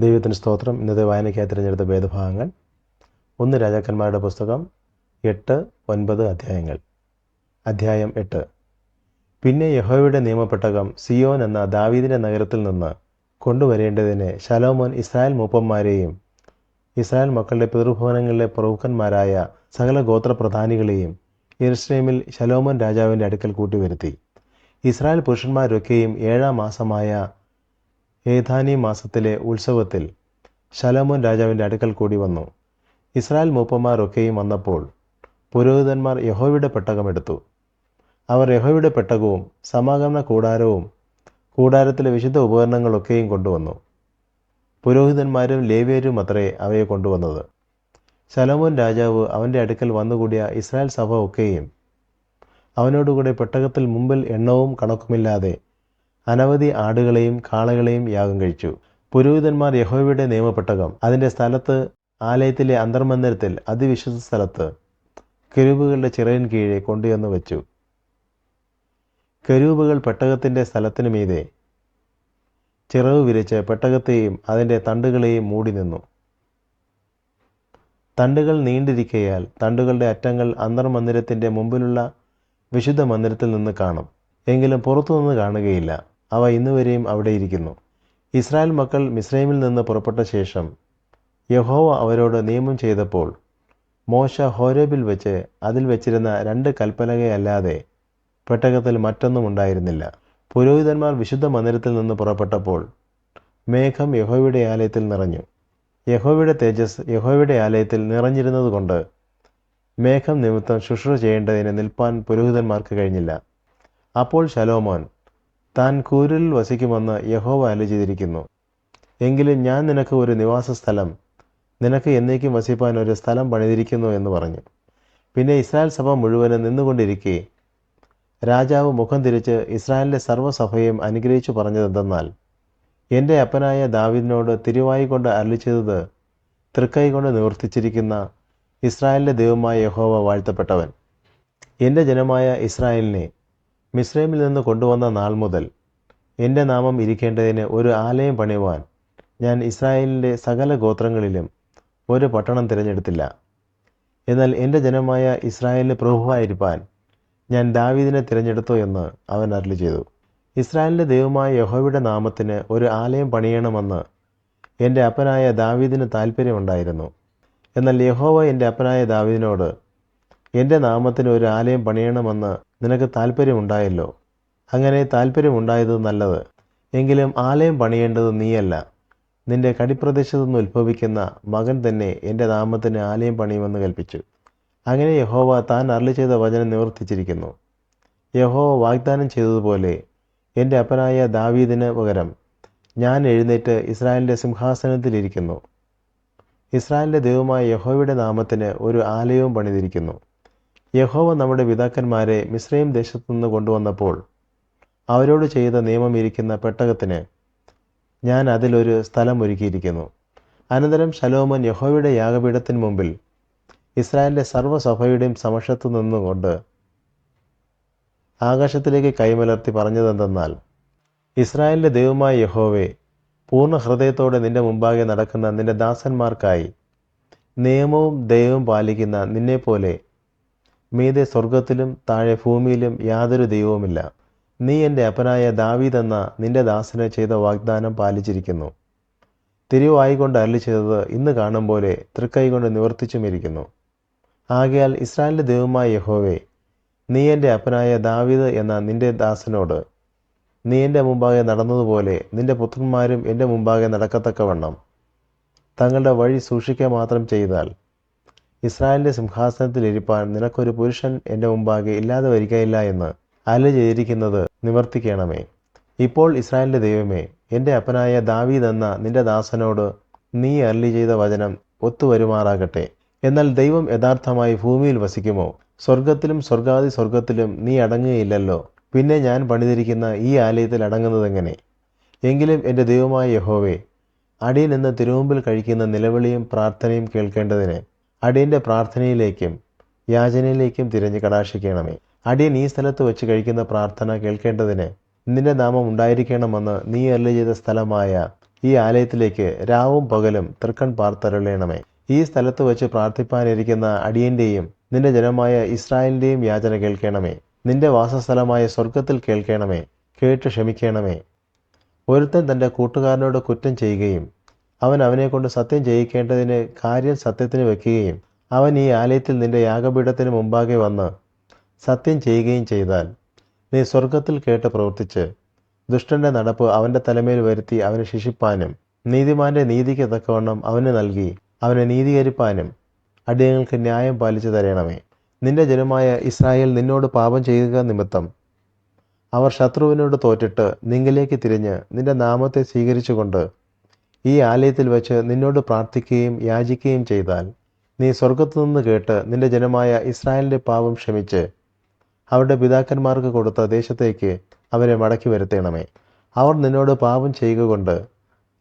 ദൈവത്തിന് സ്തോത്രം. ഇന്നത്തെ വായനയ്ക്കായി തിരഞ്ഞെടുത്ത ഭേദഭാഗങ്ങൾ. ഒന്ന് രാജാക്കന്മാരുടെ പുസ്തകം എട്ട് ഒൻപത് അധ്യായങ്ങൾ. അധ്യായം എട്ട്. പിന്നെ യഹോയുടെ നിയമപ്പെട്ടകം സിയോൻ എന്ന ദാവീദിന്റെ നഗരത്തിൽ നിന്ന് കൊണ്ടുവരേണ്ടതിന് ശലോമോൻ ഇസ്രായേൽ മൂപ്പന്മാരെയും ഇസ്രായേൽ മക്കളുടെ പിതൃഭവനങ്ങളിലെ പ്രമുഖന്മാരായ സകല ഗോത്രപ്രധാനികളെയും യെരുസലേമിൽ ശലോമോൻ രാജാവിന്റെ അടുക്കൽ കൂട്ടിവരുത്തി. ഇസ്രായേൽ പുരുഷന്മാരൊക്കെയും ഏഴാം മാസമായ ഏതാനി മാസത്തിലെ ഉത്സവത്തിൽ ശലോമോൻ രാജാവിന്റെ അടുക്കൽ കൂടി വന്നു. ഇസ്രായേൽ മൂപ്പന്മാരൊക്കെയും വന്നപ്പോൾ പുരോഹിതന്മാർ യഹോവയുടെ പെട്ടകമെടുത്തു അവർ യഹോവയുടെ പെട്ടകവും സമാഗമന കൂടാരവും കൂടാരത്തിലെ വിശുദ്ധ ഉപകരണങ്ങളൊക്കെയും കൊണ്ടുവന്നു. പുരോഹിതന്മാരും ലേവ്യരും അത്രേ അവയെ കൊണ്ടുവന്നത്. ശലോമോൻ രാജാവ് അവന്റെ അടുക്കൽ വന്നുകൂടിയ ഇസ്രായേൽ സഭ ഒക്കെയും അവനോടുകൂടെ പെട്ടകത്തിൽ മുമ്പിൽ എണ്ണവും കണക്കുമില്ലാതെ അനവധി ആടുകളെയും കാളകളെയും യാഗം കഴിച്ചു. പുരോഹിതന്മാർ യഹോവയുടെ നിയമപ്പെട്ടകം അതിന്റെ സ്ഥലത്ത് ആലയത്തിലെ അന്തർമന്ദിരത്തിൽ അതിവിശുദ്ധ സ്ഥലത്ത് കെരൂബുകളുടെ ചിറയിൻ കീഴെ കൊണ്ടുവന്ന് വെച്ചു. കെരൂബുകൾ പെട്ടകത്തിന്റെ സ്ഥലത്തിനു മീതെ ചിറവ് വിരിച്ച് പെട്ടകത്തെയും അതിന്റെ തണ്ടുകളെയും മൂടി നിന്നു. തണ്ടുകൾ നീണ്ടിരിക്കയാൽ തണ്ടുകളുടെ അറ്റങ്ങൾ അന്തർമന്ദിരത്തിന്റെ മുമ്പിലുള്ള വിശുദ്ധ മന്ദിരത്തിൽ നിന്ന് കാണും. എങ്കിലും പുറത്തുനിന്ന് കാണുകയില്ല. അവ ഇന്നുവരെയും അവിടെ ഇരിക്കുന്നു. ഇസ്രായേൽ മക്കൾ മിസ്രൈമിൽ നിന്ന് പുറപ്പെട്ട ശേഷം യഹോവ അവരോട് നിയമം ചെയ്തപ്പോൾ മോശ ഹോരേബിൽ വെച്ച് അതിൽ വെച്ചിരുന്ന രണ്ട് കൽപ്പലകയല്ലാതെ പെട്ടകത്തിൽ മറ്റൊന്നും ഉണ്ടായിരുന്നില്ല. പുരോഹിതന്മാർ വിശുദ്ധ മന്ദിരത്തിൽ നിന്ന് പുറപ്പെട്ടപ്പോൾ മേഘം യഹോവയുടെ ആലയത്തിൽ നിറഞ്ഞു. യഹോവയുടെ തേജസ് യഹോവയുടെ ആലയത്തിൽ നിറഞ്ഞിരുന്നതുകൊണ്ട് മേഘം നിമിത്തം ശുശ്രൂഷ ചെയ്യേണ്ടതിന് നിൽപ്പാൻ പുരോഹിതന്മാർക്ക് കഴിഞ്ഞില്ല. അപ്പോൾ ശലോമോൻ താൻ കൂരിൽ വസിക്കുമെന്ന് യഹോവ അല്ല ചെയ്തിരിക്കുന്നു. എങ്കിലും ഞാൻ നിനക്ക് ഒരു നിവാസ സ്ഥലം നിനക്ക് എന്നേക്കും വസിപ്പാൻ ഒരു സ്ഥലം പണിതിരിക്കുന്നു എന്ന് പറഞ്ഞു. പിന്നെ ഇസ്രായേൽ സഭ മുഴുവനും നിന്നുകൊണ്ടിരിക്കെ രാജാവ് മുഖം തിരിച്ച് ഇസ്രായേലിന്റെ സർവസഭയും അനുഗ്രഹിച്ചു പറഞ്ഞതെന്തെന്നാൽ എന്റെ അപ്പനായ ദാവിദിനോട് തിരുവായി കൊണ്ട് അരളിച്ചത് തൃക്കൈ കൊണ്ട് നിവർത്തിച്ചിരിക്കുന്ന ഇസ്രായേലിന്റെ ദൈവമായ യഹോവ വാഴ്ത്തപ്പെട്ടവൻ. എന്റെ ജനമായ ഇസ്രായേലിനെ മിസ്രൈമിൽ നിന്ന് കൊണ്ടുവന്ന നാൾ മുതൽ എന്റെ നാമം ഇരിക്കേണ്ടതിന് ഒരു ആലയം പണിയുവാൻ ഞാൻ ഇസ്രായേലിന്റെ സകല ഗോത്രങ്ങളിലും ഒരു പട്ടണം തിരഞ്ഞെടുത്തില്ല. എന്നാൽ എന്റെ ജനമായ ഇസ്രായേലിന് പ്രഭുവായിരിക്കാൻ ഞാൻ ദാവീദിനെ തിരഞ്ഞെടുത്തു എന്ന് അവൻ അരളി ചെയ്തു. ഇസ്രായേലിന്റെ ദൈവമായ യഹോവയുടെ നാമത്തിന് ഒരു ആലയം പണിയണമെന്ന് എന്റെ അപ്പനായ ദാവീദിന് താല്പര്യമുണ്ടായിരുന്നു എന്നാൽ യഹോവ എന്റെ അപ്പനായ ദാവീദിനോട് എന്റെ നാമത്തിന് ഒരു ആലയം പണിയണമെന്ന് നിനക്ക് താല്പര്യമുണ്ടായല്ലോ അങ്ങനെ താല്പര്യമുണ്ടായത് നല്ലത്. എങ്കിലും ആലയം പണിയേണ്ടത് നീയല്ല. നിന്റെ കടിപ്രദേശത്തു നിന്ന് ഉത്ഭവിക്കുന്ന മകൻ തന്നെ എന്റെ നാമത്തിന് ആലയം പണിയുമെന്ന് കൽപ്പിച്ചു. അങ്ങനെ യഹോവ താൻ അരളി ചെയ്ത വചനം നിവർത്തിച്ചിരിക്കുന്നു. യഹോവ വാഗ്ദാനം ചെയ്തതുപോലെ എന്റെ അപ്പനായ ദാവീദിന് പകരം ഞാൻ എഴുന്നേറ്റ് ഇസ്രായേലിന്റെ സിംഹാസനത്തിലിരിക്കുന്നു ഇസ്രായേലിന്റെ ദൈവമായ യഹോവയുടെ നാമത്തിന് ഒരു ആലയവും പണിതിരിക്കുന്നു. യഹോവ നമ്മുടെ പിതാക്കന്മാരെ മിശ്രയും ദേശത്തു നിന്ന് കൊണ്ടുവന്നപ്പോൾ അവരോട് ചെയ്ത നിയമം ഇരിക്കുന്ന പെട്ടകത്തിന് ഞാൻ അതിലൊരു സ്ഥലം ഒരുക്കിയിരിക്കുന്നു. അനന്തരം ശലോമൻ യഹോവയുടെ യാഗപീഠത്തിന് മുമ്പിൽ ഇസ്രായേലിന്റെ സർവസഭയുടെയും സമക്ഷത്തു നിന്നുകൊണ്ട് ആകാശത്തിലേക്ക് കൈമലർത്തി പറഞ്ഞതെന്തെന്നാൽ ഇസ്രായേലിന്റെ ദൈവമായ യഹോവെ പൂർണ ഹൃദയത്തോടെ നിന്റെ മുമ്പാകെ നടക്കുന്ന നിന്റെ ദാസന്മാർക്കായി നിയമവും ദൈവവും പാലിക്കുന്ന നിന്നെപ്പോലെ മീതെ സ്വർഗത്തിലും താഴെ ഭൂമിയിലും യാതൊരു ദൈവവുമില്ല. നീ എന്റെ അപ്പനായ ദാവീദ് എന്ന നിന്റെ ദാസന് ചെയ്ത വാഗ്ദാനം പാലിച്ചിരിക്കുന്നു. തിരുവായിക്കൊണ്ട് അരളി ചെയ്തത് ഇന്ന് കാണും പോലെ തൃക്കൈ കൊണ്ട് നിവർത്തിച്ചുമിരിക്കുന്നു ആകയാൽ ഇസ്രായേലിന്റെ ദൈവമായ യഹോവേ നീ എന്റെ അപ്പനായ ദാവീദ് എന്ന നിന്റെ ദാസനോട് നീ എന്റെ മുമ്പാകെ നടന്നതുപോലെ നിന്റെ പുത്രന്മാരും എന്റെ മുമ്പാകെ നടക്കത്തക്കവണ്ണം. തങ്ങളുടെ വഴി സൂക്ഷിക്കുക മാത്രം ചെയ്താൽ ഇസ്രായേലിന്റെ സിംഹാസനത്തിൽ ഇരിപ്പാൻ നിനക്കൊരു പുരുഷൻ എന്റെ മുമ്പാകെ ഇല്ലാതെ വരികയില്ല എന്ന് അല്ല ചെയ്തിരിക്കുന്നത് നിവർത്തിക്കണമേ. ഇപ്പോൾ ഇസ്രായേലിന്റെ ദൈവമേ എന്റെ അപ്പനായ ദാവീദ് എന്ന നിന്റെ ദാസനോട് നീ അരളി ചെയ്ത വചനം ഒത്തുവരുമാറാകട്ടെ. എന്നാൽ ദൈവം യഥാർത്ഥമായി ഭൂമിയിൽ വസിക്കുമോ? സ്വർഗത്തിലും സ്വർഗാദി സ്വർഗത്തിലും നീ അടങ്ങുകയില്ലല്ലോ. പിന്നെ ഞാൻ പണിതിരിക്കുന്ന ഈ ആലയത്തിൽ അടങ്ങുന്നതെങ്ങനെ എങ്കിലും എന്റെ ദൈവമായ യഹോവേ അടിയിൽ നിന്ന് തിരുമുമ്പിൽ കഴിക്കുന്ന നിലവിളിയും പ്രാർത്ഥനയും കേൾക്കേണ്ടതിന് അടിയന്റെ പ്രാർത്ഥനയിലേക്കും യാചനയിലേക്കും തിരഞ്ഞ് കടാക്ഷിക്കണമേ. അടിയൻ ഈ സ്ഥലത്ത് വെച്ച് കഴിക്കുന്ന പ്രാർത്ഥന കേൾക്കേണ്ടതിന് നിന്റെ നാമം ഉണ്ടായിരിക്കണമെന്ന് നീ അല്ല ചെയ്ത സ്ഥലമായ ഈ ആലയത്തിലേക്ക് രാവും പകലും തൃക്കൺ പാർത്തരുളയണമേ ഈ സ്ഥലത്ത് വെച്ച് പ്രാർത്ഥിപ്പാനിരിക്കുന്ന അടിയന്റെയും നിന്റെ ജനമായ ഇസ്രായേലിന്റെയും യാചന കേൾക്കണമേ. നിന്റെ വാസസ്ഥലമായ സ്വർഗത്തിൽ കേൾക്കണമേ. കേട്ട് ക്ഷമിക്കണമേ. ഒരുത്തൻ തന്റെ കൂട്ടുകാരനോട് കുറ്റം ചെയ്യുകയും അവൻ അവനെക്കൊണ്ട് സത്യം ചെയ്യിക്കേണ്ടതിന് കാര്യം സത്യത്തിന് വെക്കുകയും അവൻ ഈ ആലയത്തിൽ നിന്റെ യാഗപീഠത്തിന് മുമ്പാകെ വന്ന് സത്യം ചെയ്യുകയും ചെയ്താൽ നീ സ്വർഗത്തിൽ കേട്ട് പ്രവർത്തിച്ച് ദുഷ്ടന്റെ നടപ്പ് അവന്റെ തലമേൽ വരുത്തി അവനെ ശിക്ഷിപ്പാനും നീതിമാന്റെ നീതിക്ക് തക്കവണ്ണം അവന് നൽകി അവനെ നീതീകരിപ്പാനും അടിയങ്ങൾക്ക് ന്യായം പാലിച്ചു തരണമേ. നിന്റെ ജനമായ ഇസ്രായേൽ നിന്നോട് പാപം ചെയ്യുക നിമിത്തം അവർ ശത്രുവിനോട് തോറ്റിട്ട് നിങ്കിലേക്ക് തിരിഞ്ഞ് നിന്റെ നാമത്തെ സ്വീകരിച്ചുകൊണ്ട് ഈ ആലയത്തിൽ വെച്ച് നിന്നോട് പ്രാർത്ഥിക്കുകയും യാചിക്കുകയും ചെയ്താൽ നീ സ്വർഗത്തു നിന്ന് കേട്ട് നിന്റെ ജനമായ ഇസ്രായേലിന്റെ പാപം ക്ഷമിച്ച് അവരുടെ പിതാക്കന്മാർക്ക് കൊടുത്ത ദേശത്തേക്ക് അവരെ മടക്കി വരുത്തണമേ. അവർ നിന്നോട് പാപം ചെയ്യുക കൊണ്ട്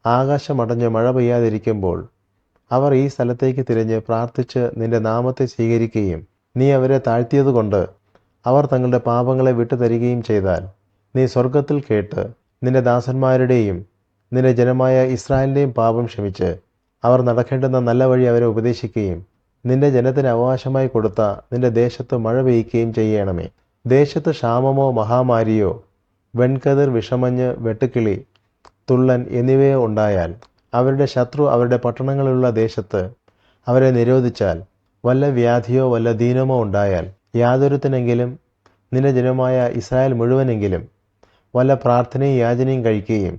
ആകാശമടഞ്ഞ് മഴ പെയ്യാതിരിക്കുമ്പോൾ അവർ ഈ സ്ഥലത്തേക്ക് തിരിഞ്ഞ് പ്രാർത്ഥിച്ച് നിന്റെ നാമത്തെ സ്വീകരിക്കുകയും നീ അവരെ താഴ്ത്തിയതുകൊണ്ട് അവർ തങ്ങളുടെ പാപങ്ങളെ വിട്ടുതരികയും ചെയ്താൽ നീ സ്വർഗത്തിൽ കേട്ട് നിന്റെ ദാസന്മാരുടെയും നിന്റെ ജനമായ ഇസ്രായേലിന്റെയും പാപം ക്ഷമിച്ച്. അവർ നടക്കേണ്ടുന്ന നല്ല വഴി അവരെ ഉപദേശിക്കുകയും നിന്റെ ജനത്തിന് അവകാശമായി കൊടുത്ത നിന്റെ ദേശത്ത് മഴ പെയ്യ്ക്കുകയും ചെയ്യണമേ. ദേശത്ത് ക്ഷാമമോ മഹാമാരിയോ വെൺകതിർ വിഷമഞ്ഞ് വെട്ടുക്കിളി തുള്ളൻ എന്നിവയോ ഉണ്ടായാൽ അവരുടെ ശത്രു അവരുടെ പട്ടണങ്ങളിലുള്ള ദേശത്ത് അവരെ നിരോധിച്ചാൽ വല്ല വ്യാധിയോ വല്ല ദീനമോ ഉണ്ടായാൽ യാതൊരുത്തിനെങ്കിലും നിന്റെ ജനമായ ഇസ്രായേൽ മുഴുവനെങ്കിലും വല്ല പ്രാർത്ഥനയും യാചനയും കഴിക്കുകയും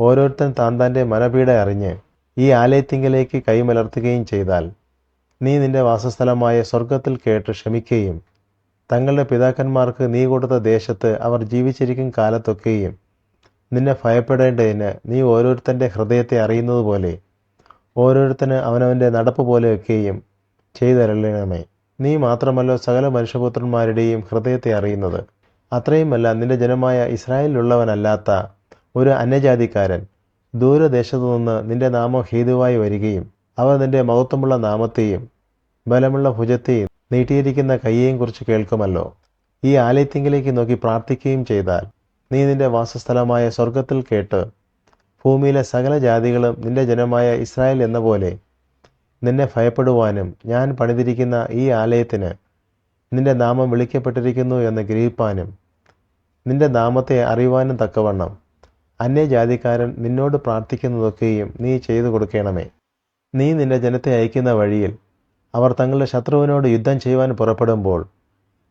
ഓരോരുത്തൻ താൻ തന്റെ മനപീഡ അറിഞ്ഞ് ഈ ആലയത്തിങ്കലേക്ക് കൈമലർത്തുകയും ചെയ്താൽ നീ നിന്റെ വാസസ്ഥലമായ സ്വർഗത്തിൽ കേട്ട് ക്ഷമിക്കുകയും തങ്ങളുടെ പിതാക്കന്മാർക്ക് നീ കൊടുത്ത ദേശത്ത് അവർ ജീവിച്ചിരിക്കും കാലത്തൊക്കെയും നിന്നെ ഭയപ്പെടേണ്ടതിന് നീ ഓരോരുത്തന്റെ ഹൃദയത്തെ അറിയുന്നത് പോലെ ഓരോരുത്തന് അവനവന്റെ നടപ്പ് പോലെയൊക്കെയും ചെയ്തരളണമേ. നീ മാത്രമല്ലോ സകല മനുഷ്യപുത്രന്മാരുടെയും ഹൃദയത്തെ അറിയുന്നത്. അത്രയുമല്ല നിന്റെ ജനമായ ഇസ്രായേലിലുള്ളവനല്ലാത്ത ഒരു അന്യജാതിക്കാരൻ ദൂരദേശത്തു നിന്ന് നിന്റെ നാമം ഹേതുവായി വരികയും അവർ നിന്റെ മഹത്വമുള്ള നാമത്തെയും ബലമുള്ള ഭുജത്തെയും നീട്ടിയിരിക്കുന്ന കയ്യെയും കുറിച്ച് കേൾക്കുമല്ലോ. ഈ ആലയത്തിങ്കിലേക്ക് നോക്കി പ്രാർത്ഥിക്കുകയും ചെയ്താൽ നീ നിന്റെ വാസസ്ഥലമായ സ്വർഗത്തിൽ കേട്ട് ഭൂമിയിലെ സകല ജാതികളും നിന്റെ ജനമായ ഇസ്രായേൽ എന്ന പോലെ നിന്നെ ഭയപ്പെടുവാനും ഞാൻ പണിതിരിക്കുന്ന ഈ ആലയത്തിന് നിന്റെ നാമം വിളിക്കപ്പെട്ടിരിക്കുന്നു എന്ന് ഗ്രഹിപ്പാനും നിന്റെ നാമത്തെ അറിയുവാനും തക്കവണ്ണം അന്യജാതിക്കാരൻ നിന്നോട് പ്രാർത്ഥിക്കുന്നതൊക്കെയും നീ ചെയ്തു കൊടുക്കണമേ. നീ നിന്റെ ജനത്തെ അയക്കുന്ന വഴിയിൽ അവർ തങ്ങളുടെ ശത്രുവിനോട് യുദ്ധം ചെയ്യുവാൻ പുറപ്പെടുമ്പോൾ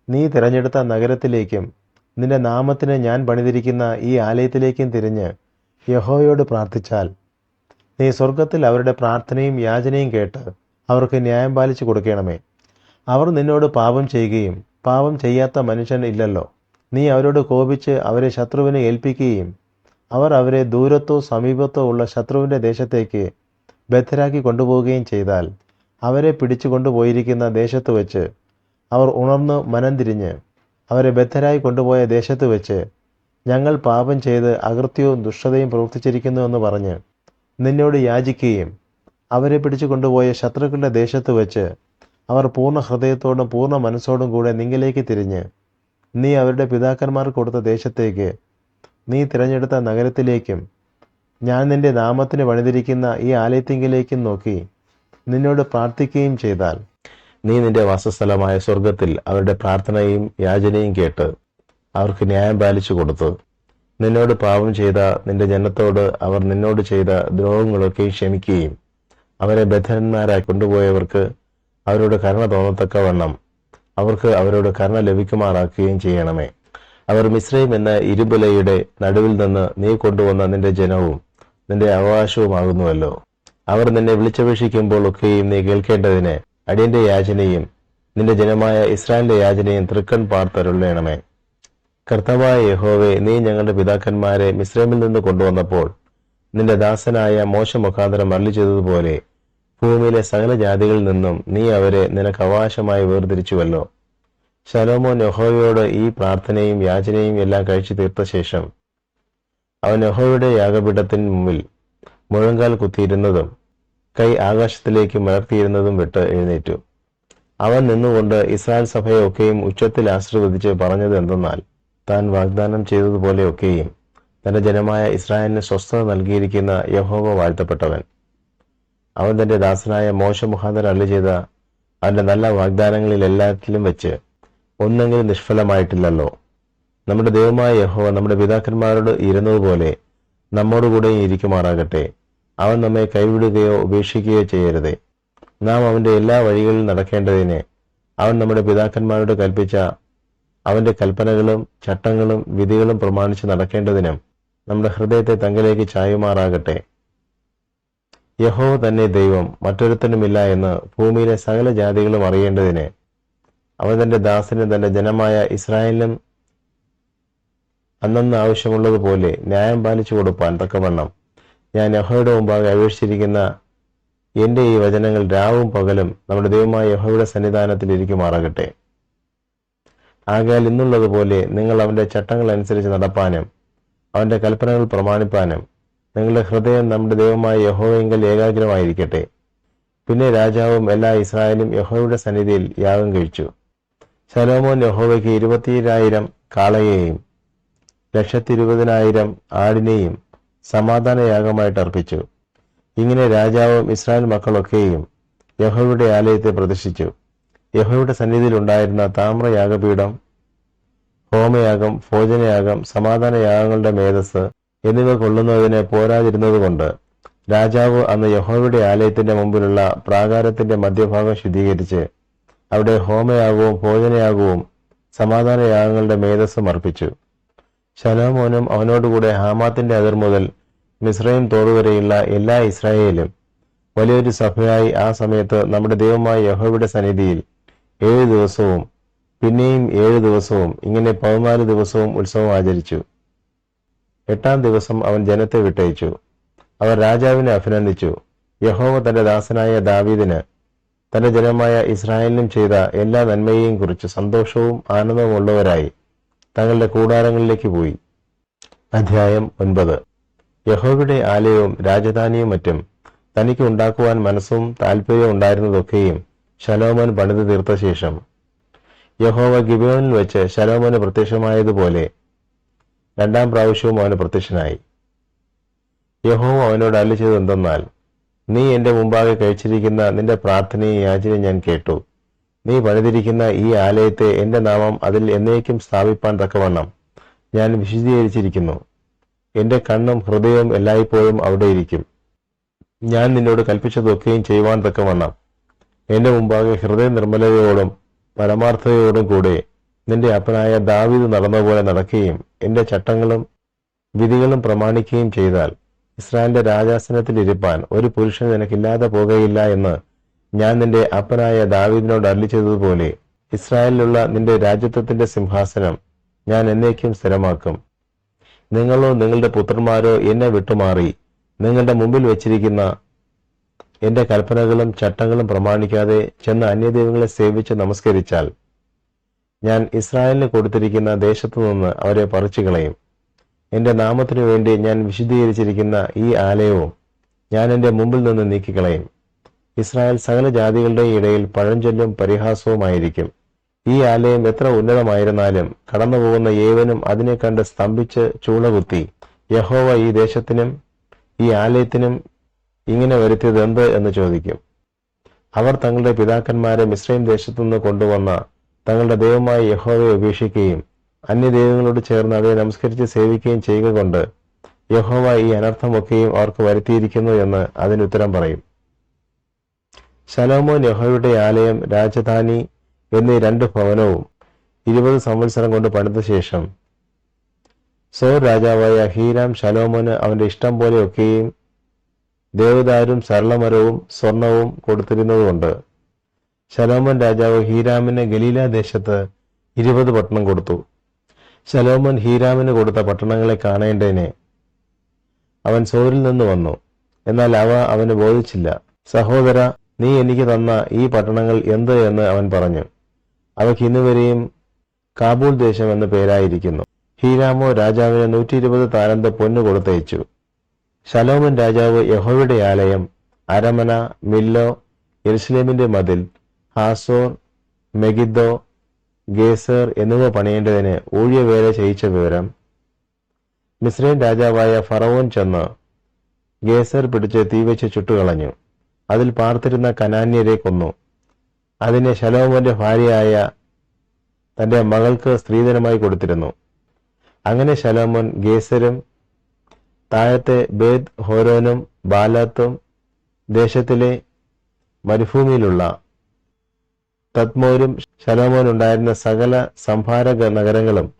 നീ തിരഞ്ഞെടുത്ത നഗരത്തിലേക്കും നിന്റെ നാമത്തിന് ഞാൻ പണിതിരിക്കുന്ന ഈ ആലയത്തിലേക്കും തിരിഞ്ഞ് യഹോയോട് പ്രാർത്ഥിച്ചാൽ നീ സ്വർഗത്തിൽ അവരുടെ പ്രാർത്ഥനയും യാചനയും കേട്ട് അവർക്ക് ന്യായം പാലിച്ചു കൊടുക്കണമേ. അവർ നിന്നോട് പാപം ചെയ്യുകയും പാപം ചെയ്യാത്ത മനുഷ്യൻ ഇല്ലല്ലോ. നീ അവരോട് കോപിച്ച് അവരെ ശത്രുവിനെ ഏൽപ്പിക്കുകയും അവർ അവരെ ദൂരത്തോ സമീപത്തോ ഉള്ള ശത്രുവിന്റെ ദേശത്തേക്ക് ബദ്ധരാക്കി കൊണ്ടുപോവുകയും ചെയ്താൽ അവരെ പിടിച്ചു കൊണ്ടുപോയിരിക്കുന്ന ദേശത്ത് വെച്ച് അവർ ഉണർന്ന് മനം തിരിഞ്ഞ് അവരെ ബദ്ധരായി കൊണ്ടുപോയ ദേശത്ത് വെച്ച് ഞങ്ങൾ പാപം ചെയ്ത് അകൃത്യവും ദുഷ്ടതയും പ്രവർത്തിച്ചിരിക്കുന്നുവെന്ന് പറഞ്ഞ് നിന്നോട് യാചിക്കുകയും അവരെ പിടിച്ചു കൊണ്ടുപോയ ശത്രുക്കളുടെ ദേശത്ത് വെച്ച് അവർ പൂർണ ഹൃദയത്തോടും പൂർണ മനസ്സോടും കൂടെ നിങ്കിലേക്ക് തിരിഞ്ഞ് നീ അവരുടെ പിതാക്കന്മാർ കൊടുത്ത ദേശത്തേക്ക് നീ തിരഞ്ഞെടുത്ത നഗരത്തിലേക്കും ഞാൻ നിന്റെ നാമത്തിന് പണിതിരിക്കുന്ന ഈ ആലയത്തിങ്കിലേക്കും നോക്കി നിന്നോട് പ്രാർത്ഥിക്കുകയും ചെയ്താൽ നീ നിന്റെ വാസസ്ഥലമായ സ്വർഗത്തിൽ അവരുടെ പ്രാർത്ഥനയും യാചനയും കേട്ട് അവർക്ക് ന്യായം പാലിച്ചു കൊടുത്തു. നിന്നോട് പാപം ചെയ്ത നിന്റെ ജനത്തോട് അവർ നിന്നോട് ചെയ്ത ദ്രോഹങ്ങളൊക്കെ ക്ഷമിക്കുകയും അവരെ ബദ്ധന്മാരായി കൊണ്ടുപോയവർക്ക് അവരോട് കരുണ തോന്നത്തക്കവണ്ണം അവർക്ക് അവരോട് കരുണ ലഭിക്കുമാറാക്കുകയും ചെയ്യണമേ. അവർ മിശ്രയും എന്ന ഇരുബലയുടെ നടുവിൽ നിന്ന് നീ കൊണ്ടുവന്ന നിന്റെ ജനവും നിന്റെ അവകാശവുമാകുന്നുവല്ലോ. അവർ നിന്നെ വിളിച്ചപേക്ഷിക്കുമ്പോൾ ഒക്കെയും നീ കേൾക്കേണ്ടതിന് അടിയന്റെ യാചനയും നിന്റെ ജനമായ ഇസ്രായേലിന്റെ യാചനയും തൃക്കൺ പാർത്തരുള്ളണമേ കർത്താവായ യഹോവെ നീ ഞങ്ങളുടെ പിതാക്കന്മാരെ മിശ്രമിൽ നിന്ന് കൊണ്ടുവന്നപ്പോൾ നിന്റെ ദാസനായ മോശ മുഖാന്തരം അരളി ചെയ്തതുപോലെ ഭൂമിയിലെ സകല ജാതികളിൽ നിന്നും നീ അവരെ നിനക്ക് അവകാശമായി വേർതിരിച്ചുവല്ലോ. ശലോമോൻ യഹോവയോട് ഈ പ്രാർത്ഥനയും യാചനയും എല്ലാം കഴിച്ചു തീർത്ത ശേഷം അവൻ യഹോവയുടെ യാഗപീഠത്തിന് മുമ്പിൽ മുഴങ്കാൽ കുത്തിയിരുന്നതും കൈ ആകാശത്തിലേക്ക് മലർത്തിയിരുന്നതും വിട്ട് എഴുന്നേറ്റു. അവൻ നിന്നുകൊണ്ട് ഇസ്രായേൽ സഭയൊക്കെയും ഉച്ചത്തിൽ ആശീർവദിച്ച് പറഞ്ഞത് എന്തെന്നാൽ താൻ വാഗ്ദാനം ചെയ്തതുപോലെയൊക്കെയും തന്റെ ജനമായ ഇസ്രായേലിന് സ്വസ്ഥത നൽകിയിരിക്കുന്ന യഹോവ വാഴ്ത്തപ്പെട്ടവൻ. അവൻ തന്റെ ദാസനായ മോശ മുഖാന്തരം അള്ളി ചെയ്ത അവന്റെ നല്ല വാഗ്ദാനങ്ങളിൽ എല്ലാത്തിലും വെച്ച് ഒന്നെങ്കിലും നിഷ്ഫലമായിട്ടില്ലല്ലോ. നമ്മുടെ ദൈവമായ യഹോവ നമ്മുടെ പിതാക്കന്മാരോട് ഇരുന്നതുപോലെ നമ്മോടുകൂടെയും ഇരിക്കുമാറാകട്ടെ. അവൻ നമ്മെ കൈവിടുകയോ ഉപേക്ഷിക്കുകയോ ചെയ്യരുതേ. നാം അവന്റെ എല്ലാ വഴികളിലും നടക്കേണ്ടതിന് അവൻ നമ്മുടെ പിതാക്കന്മാരോട് കൽപ്പിച്ച അവന്റെ കൽപ്പനകളും ചട്ടങ്ങളും വിധികളും പ്രമാണിച്ച് നടക്കേണ്ടതിനും നമ്മുടെ ഹൃദയത്തെ തങ്കിലേക്ക് ചായുമാറാകട്ടെ. യഹോ തന്നെ ദൈവം മറ്റൊരുത്തനുമില്ല എന്ന് ഭൂമിയിലെ സകല ജാതികളും അറിയേണ്ടതിന് അവൻ തന്റെ ദാസന് തന്റെ ജനമായ ഇസ്രായേലിനും അന്നന്ന് ആവശ്യമുള്ളതുപോലെ ന്യായം പാലിച്ചു കൊടുപ്പാൻ തക്കവണ്ണം. ഞാൻ യഹോയുടെ മുമ്പാകെ അപേക്ഷിച്ചിരിക്കുന്ന എന്റെ ഈ വചനങ്ങൾ രാവും പകലും നമ്മുടെ ദൈവമായ യഹോയുടെ സന്നിധാനത്തിൽ ഇരിക്കുമാറാകട്ടെ. ആകയാൽ ഇന്നുള്ളതുപോലെ നിങ്ങൾ അവന്റെ ചട്ടങ്ങൾ അനുസരിച്ച് നടപ്പാനും അവന്റെ കൽപ്പനകൾ പ്രമാണിപ്പാനും നിങ്ങളുടെ ഹൃദയം നമ്മുടെ ദൈവമായ യഹോവെങ്കിൽ ഏകാഗ്രമായിരിക്കട്ടെ. പിന്നെ രാജാവും എല്ലാ ഇസ്രായേലും യഹോയുടെ സന്നിധിയിൽ യാഗം കഴിച്ചു. ശലോമോൻ യഹോവയ്ക്ക് ഇരുപത്തിയേഴായിരം കാളയെയും ലക്ഷത്തിരുപതിനായിരം ആടിനെയും സമാധാന യാഗമായിട്ട് അർപ്പിച്ചു. ഇങ്ങനെ രാജാവും ഇസ്രായേൽ മക്കളൊക്കെയും യഹോവയുടെ ആലയത്തെ പ്രദർശിച്ചു. യഹോയുടെ സന്നിധിയിൽ ഉണ്ടായിരുന്ന താമ്രയാഗപീഠം ഹോമയാഗം ഭോജനയാഗം സമാധാനയാഗങ്ങളുടെ മേധസ് എന്നിവ കൊള്ളുന്നതിന് പോരാതിരുന്നതുകൊണ്ട് രാജാവ് അന്ന് യഹോവയുടെ ആലയത്തിന്റെ മുമ്പിലുള്ള പ്രാകാരത്തിന്റെ മധ്യഭാഗം ശുദ്ധീകരിച്ച് അവിടെ ഹോമയാഗവും ഭോജനയാഗവും സമാധാന യാഗങ്ങളുടെ മേധസ്സും അർപ്പിച്ചു. ശലോമോനും അവനോടുകൂടെ ഹാമാത്തിന്റെ അതിർ മുതൽ മിസ്രൈം തോറുവരെയുള്ള എല്ലാ ഇസ്രായേലും വലിയൊരു സഭയായി ആ സമയത്ത് നമ്മുടെ ദൈവമായ യഹോവയുടെ സന്നിധിയിൽ ഏഴ് ദിവസവും പിന്നെയും ഏഴ് ദിവസവും ഇങ്ങനെ പതിനാല് ദിവസവും ഉത്സവം ആചരിച്ചു. എട്ടാം ദിവസം അവൻ ജനത്തെ വിട്ടയച്ചു. അവർ രാജാവിനെ അഭിനന്ദിച്ചു. യഹോവ തന്റെ ദാസനായ ദാവീദിന് തന്റെ ജനമായ ഇസ്രായേലിനും ചെയ്ത എല്ലാ നന്മയെയും കുറിച്ച് സന്തോഷവും ആനന്ദവും ഉള്ളവരായി തങ്ങളുടെ കൂടാരങ്ങളിലേക്ക് പോയി. അധ്യായം ഒൻപത്. യഹോവയുടെ ആലയവും രാജധാനിയും മറ്റും തനിക്ക് ഉണ്ടാക്കുവാൻ മനസ്സും താല്പര്യവും ഉണ്ടായിരുന്നതൊക്കെയും ശലോമൻ പണിത് തീർത്ത ശേഷം യഹോവ ഗിബോനിൽ വെച്ച് ശലോമന് പ്രത്യക്ഷമായതുപോലെ രണ്ടാം പ്രാവശ്യവും അവന് പ്രത്യക്ഷനായി. യഹോവ അവനോട് അല്ലി ചെയ്തത് എന്തെന്നാൽ നീ എന്റെ മുമ്പാകെ കഴിച്ചിരിക്കുന്ന നിന്റെ പ്രാർത്ഥനയും യാചനയും ഞാൻ കേട്ടു. നീ പണിതിരിക്കുന്ന ഈ ആലയത്തെ എന്റെ നാമം അതിൽ എന്നേക്കും സ്ഥാപിപ്പാൻ തക്കവണ്ണം ഞാൻ വിശദീകരിച്ചിരിക്കുന്നു എന്റെ കണ്ണും ഹൃദയവും എല്ലായ്പ്പോഴും അവിടെ ഇരിക്കും. ഞാൻ നിന്നോട് കൽപ്പിച്ചതൊക്കെയും ചെയ്യുവാൻ തക്കവണ്ണം. എന്റെ മുമ്പാകെ ഹൃദയ നിർമ്മലതയോടും പരമാർത്ഥതയോടും കൂടെ നിന്റെ അപ്പനായ ദാവീദ് നടന്നപോലെ നടക്കുകയും എന്റെ ചട്ടങ്ങളും വിധികളും പ്രമാണിക്കുകയും ചെയ്താൽ ഇസ്രായേലിന്റെ രാജാസനത്തിൽ ഇരിപ്പാൻ ഒരു പുരുഷൻ നിനക്കില്ലാതെ പോകുകയില്ല എന്ന് ഞാൻ നിന്റെ അപ്പനായ ദാവീദിനോട് അല്ലി ചെയ്തതുപോലെ ഇസ്രായേലിലുള്ള നിന്റെ രാജ്യത്വത്തിന്റെ സിംഹാസനം ഞാൻ എന്നേക്കും സ്ഥിരമാക്കും. നിങ്ങളോ നിങ്ങളുടെ പുത്രന്മാരോ എന്നെ വിട്ടുമാറി. നിങ്ങളുടെ മുമ്പിൽ വെച്ചിരിക്കുന്ന എന്റെ കൽപ്പനകളും ചട്ടങ്ങളും പ്രമാണിക്കാതെ ചെന്ന് അന്യദൈവങ്ങളെ സേവിച്ച് നമസ്കരിച്ചാൽ ഞാൻ ഇസ്രായേലിന് കൊടുത്തിരിക്കുന്ന ദേശത്തു നിന്ന് അവരെ പറിച്ചു കളയും എന്റെ നാമത്തിനു വേണ്ടി ഞാൻ വിശുദ്ധീകരിച്ചിരിക്കുന്ന ഈ ആലയവും ഞാൻ എന്റെ മുമ്പിൽ നിന്ന് നീക്കിക്കളയും. ഇസ്രായേൽ സകല ജാതികളുടെയും ഇടയിൽ പഴഞ്ചൊല്ലും പരിഹാസവുമായിരിക്കും. ഈ ആലയം എത്ര ഉന്നതമായിരുന്നാലും കടന്നുപോകുന്ന ഏവനും അതിനെ കണ്ട് സ്തംഭിച്ച് ചൂളകുത്തി യഹോവ ഈ ദേശത്തിനും ഈ ആലയത്തിനും ഇങ്ങനെ വരുത്തിയത് എന്ത്? എന്ന് ചോദിക്കും. അവർ തങ്ങളുടെ പിതാക്കന്മാരെ മിശ്രയും ദേശത്തുനിന്ന് കൊണ്ടുവന്ന തങ്ങളുടെ ദൈവമായ യഹോവയെ ഉപേക്ഷിക്കുകയും അന്യദൈവങ്ങളോട് ചേർന്ന് അവയെ നമസ്കരിച്ച് സേവിക്കുകയും ചെയ്യുക കൊണ്ട് യഹോവ ഈ അനർത്ഥമൊക്കെയും അവർക്ക് വരുത്തിയിരിക്കുന്നു എന്ന് അതിന് ഉത്തരം പറയും. ശലോമോൻ യഹോയുടെ ആലയം രാജധാനി എന്നീ രണ്ട് ഭവനവും ഇരുപത് സംവത്സരം കൊണ്ട് പണിത ശേഷം സോർ രാജാവായ ഹീരാം ശലോമോന് അവന്റെ ഇഷ്ടം പോലെയൊക്കെയും ദേവദാരും സരളമരവും സ്വർണവും കൊടുത്തിരുന്നതുകൊണ്ട് ശലോമോൻ രാജാവ് ഹീരാമിന് ഗലീല ദേശത്ത് ഇരുപത് പട്ടണം കൊടുത്തു. ശലോമോൻ ഹീരാമിന് കൊടുത്ത പട്ടണങ്ങളെ കാണേണ്ടേനെ അവൻ സോരിൽ നിന്ന് വന്നു. എന്നാൽ അവ അവന് ബോധിച്ചില്ല. സഹോദര നീ എനിക്ക് തന്ന ഈ പട്ടണങ്ങൾ എന്ത് എന്ന് അവൻ പറഞ്ഞു. അവയ്ക്ക് ഇന്നുവരെയും കാബൂൾ ദേശം എന്ന് പേരായിരിക്കുന്നു. ഹീരാമോ രാജാവിന് നൂറ്റി ഇരുപത് താരന്ത പൊന്നു കൊടുത്തയച്ചു. ശലോമൻ രാജാവ് യഹോയുടെ ആലയം അരമന മില്ലോ യെരുസലേമിന്റെ മതിൽ ഹാസോർ മെഗിദ്ദോ ഗേസർ എന്നിവ പണിയേണ്ടതിന് ഊഴിയവേല ചെയ്യിച്ച വിവരം. മിസ്രൈൻ രാജാവായ ഫറവോൻ ചെന്ന് ഗേസർ പിടിച്ച് തീവച്ച് ചുട്ടുകളഞ്ഞു. അതിൽ പാർത്തിരുന്ന കനാന്യരെ കൊന്നു. അതിനെ ശലോമോന്റെ ഭാര്യയായ തന്റെ മകൾക്ക് സ്ത്രീധനമായി കൊടുത്തിരുന്നു. അങ്ങനെ ശലോമോൻ ഗേസരും താഴത്തെ ബേദ് ഹോരോനും ബാലാത്തും ദേശത്തിലെ മരുഭൂമിയിലുള്ള തത്മോരും ശലോമോൻ ഉണ്ടായിരുന്ന സകല സംഭാര നഗരങ്ങളും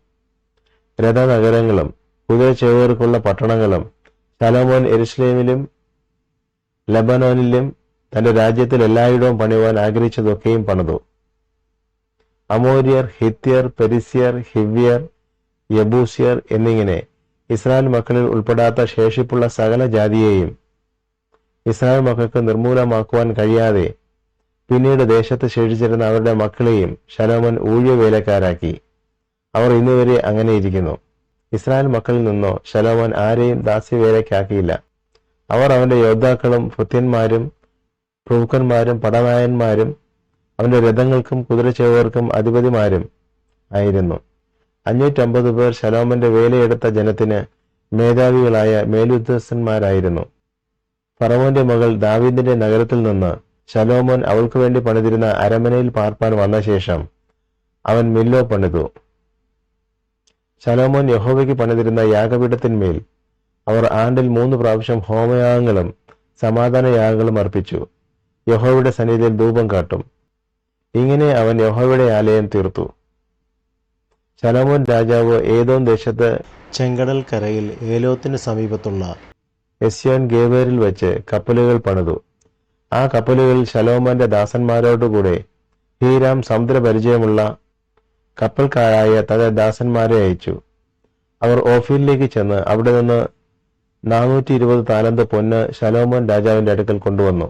രഥനഗരങ്ങളും ചേവർക്കുള്ള പട്ടണങ്ങളും ശലോമോൻ എരുസ്ലേമിലും ലബനോനിലും തന്റെ രാജ്യത്തിൽ എല്ലായിടവും പണിയുവാൻ ആഗ്രഹിച്ചതൊക്കെയും പണിതു. അമോര്യർ ഹിത്യർ പെരിസ്യർ ഹിവ്യർ യബൂസ്യർ എന്നിങ്ങനെ ഇസ്രായേൽ മക്കളിൽ ഉൾപ്പെടാത്ത ശേഷിപ്പുള്ള സകല ജാതിയെയും ഇസ്രായേൽ മക്കൾക്ക് നിർമൂലമാക്കുവാൻ കഴിയാതെ പിന്നീട് ദേശത്ത് ശേഷിച്ചിരുന്ന അവരുടെ മക്കളെയും ശലോമൻ ഊഴിയവേലക്കാരാക്കി അവർ ഇന്നുവരെ അങ്ങനെ ഇരിക്കുന്നു. ഇസ്രായേൽ മക്കളിൽ നിന്നോ ശലോമൻ ആരെയും ദാസ്യവേലക്കാക്കിയില്ല അവർ അവന്റെ യോദ്ധാക്കളും ഭൃത്യന്മാരും പ്രഭുക്കന്മാരും പടനായന്മാരും അവന്റെ രഥങ്ങൾക്കും കുതിരച്ചേവർക്കും അധിപതിമാരും ആയിരുന്നു. അഞ്ഞൂറ്റമ്പത് പേർ ശലോമന്റെ വേലയെടുത്ത ജനത്തിന് മേധാവികളായ മേലുദ്യോഗസ്ഥന്മാരായിരുന്നു. ഫറവോന്റെ മകൾ ദാവീദിന്റെ നഗരത്തിൽ നിന്ന് ശലോമോൻ അവൾക്ക് വേണ്ടി പണിതിരുന്ന അരമനയിൽ പാർപ്പാൻ വന്ന ശേഷം അവൻ മില്ലോ പണിതു. ശലോമോൻ യഹോവയ്ക്ക് പണിതിരുന്ന യാഗപീഠത്തിന്മേൽ അവർ ആണ്ടിൽ മൂന്ന് പ്രാവശ്യം ഹോമയാഗങ്ങളും സമാധാന യാഗങ്ങളും അർപ്പിച്ചു. യഹോവയുടെ സന്നിധിയിൽ ധൂപം കാട്ടും. ഇങ്ങനെ അവൻ യഹോവയുടെ ആലയം തീർത്തു. ശലോമോൻ രാജാവ് ഏതോം ദേശത്ത് ചെങ്കടൽ കരയിൽ ഏലോത്തിന് സമീപത്തുള്ള എസ്യോൻ ഗേവേരിൽ വെച്ച് കപ്പലുകൾ പണിതു. ആ കപ്പലുകളിൽ ശലോമോന്റെ ദാസന്മാരോടുകൂടെ ഹീരാം സമുദ്രപരിചയമുള്ള കപ്പൽക്കാരായ തന്റെ ദാസന്മാരെ അയച്ചു. അവർ ഓഫീലിലേക്ക് ചെന്ന് അവിടെ നിന്ന് നാനൂറ്റി ഇരുപത് താലന്ത് പൊന്ന് ശലോമോൻ രാജാവിന്റെ അടുക്കൽ കൊണ്ടുവന്നു.